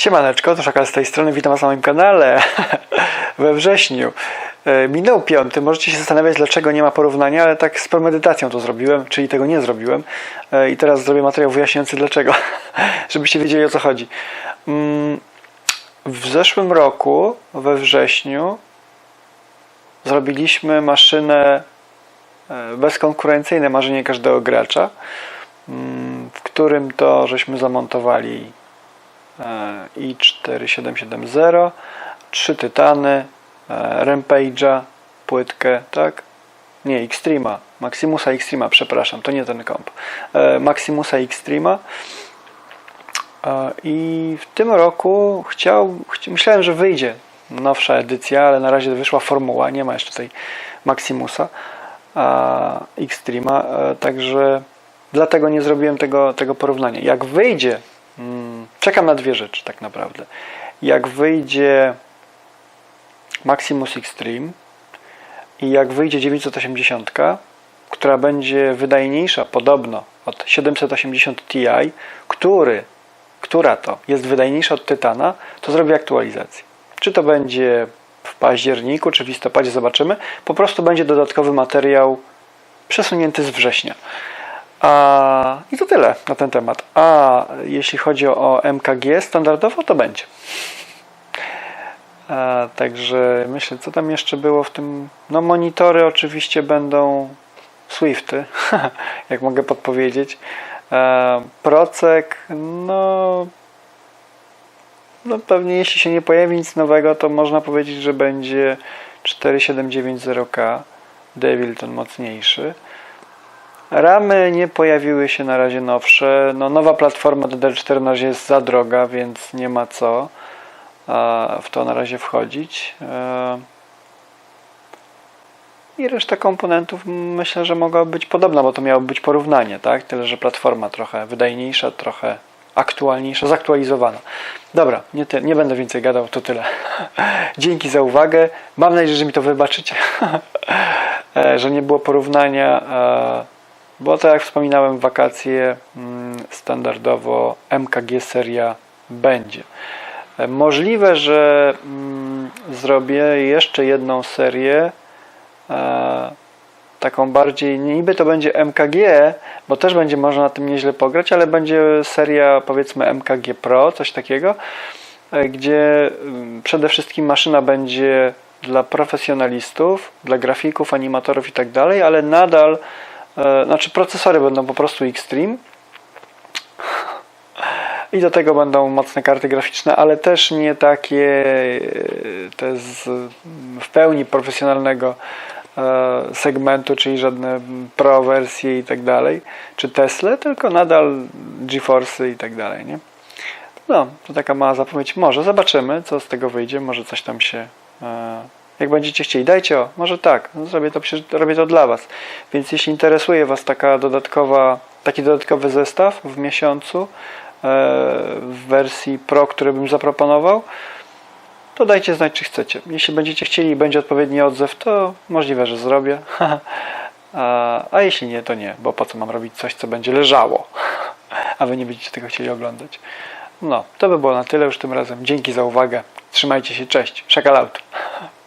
Siemaneczko, to Szakal z tej strony, witam Was na moim kanale we wrześniu. E, Minął piąty, możecie się zastanawiać dlaczego nie ma porównania, ale tak z premedytacją to zrobiłem, czyli tego nie zrobiłem. E, I teraz zrobię materiał wyjaśniający dlaczego, żebyście wiedzieli o co chodzi. Mm, W zeszłym roku, we wrześniu, zrobiliśmy maszynę e, bezkonkurencyjne marzenie każdego gracza, mm, w którym to żeśmy zamontowali e, i4770, trzy tytany, e, Rampage'a, płytkę, tak? Nie, Xtrema, Maximusa Xtrema, przepraszam, to nie ten komp. E, Maximusa Xtrema. I w tym roku chciał, chci- myślałem, że wyjdzie nowsza edycja, ale na razie wyszła formuła, nie ma jeszcze tej Maximusa Xtrema, także dlatego nie zrobiłem tego, tego porównania. Jak wyjdzie, czekam na dwie rzeczy tak naprawdę. Jak wyjdzie Maximus Extreme i jak wyjdzie 980, która będzie wydajniejsza podobno od 780 Ti, który, która to jest wydajniejsza od Tytana, to zrobię aktualizację. Czy to będzie w październiku, czy w listopadzie, zobaczymy. Po prostu będzie dodatkowy materiał przesunięty z września. A, tyle na ten temat. A jeśli chodzi o MKG standardowo, to będzie. A, także myślę, co tam jeszcze było w tym. No, monitory oczywiście będą Swifty, jak mogę podpowiedzieć. Procek, no, no pewnie jeśli się nie pojawi nic nowego, to można powiedzieć, że będzie 4790K, Devil ten mocniejszy. Ramy nie pojawiły się na razie nowsze. No, nowa platforma DDR4 na jest za droga, więc nie ma co w to na razie wchodzić. E, I reszta komponentów myślę, że mogła być podobna, bo to miało być porównanie, tak? Tyle, że platforma trochę wydajniejsza, trochę aktualniejsza, zaktualizowana. Dobra, nie, ty, nie będę więcej gadał, to tyle. Dzięki za uwagę. Mam nadzieję, że mi to wybaczycie, e, że nie było porównania, e, bo tak jak wspominałem, wakacje mm, standardowo MKG seria będzie. E, Możliwe, że mm, zrobię jeszcze jedną serię e, taką bardziej, niby to będzie MKG, bo też będzie można na tym nieźle pograć, ale będzie seria powiedzmy MKG Pro, coś takiego, e, gdzie mm, przede wszystkim maszyna będzie dla profesjonalistów, dla grafików, animatorów i tak dalej, ale nadal, znaczy procesory będą po prostu Extreme, i do tego będą mocne karty graficzne, ale też nie takie e, te z w pełni profesjonalnego e, segmentu, czyli żadne pro wersje i tak dalej, czy Tesla, tylko nadal GeForce i tak dalej, nie? No, to taka mała zapowiedź. Może zobaczymy, co z tego wyjdzie, może coś tam się e, jak będziecie chcieli, dajcie o, może tak, no, zrobię to, robię to dla Was. Więc jeśli interesuje Was taka dodatkowa, taki dodatkowy zestaw w miesiącu e, w wersji Pro, który bym zaproponował, to dajcie znać, czy chcecie. Jeśli będziecie chcieli i będzie odpowiedni odzew, to możliwe, że zrobię. a, a jeśli nie, to nie, bo po co mam robić coś, co będzie leżało, a Wy nie będziecie tego chcieli oglądać. No, to by było na tyle już tym razem. Dzięki za uwagę. Trzymajcie się, cześć. Szakal out.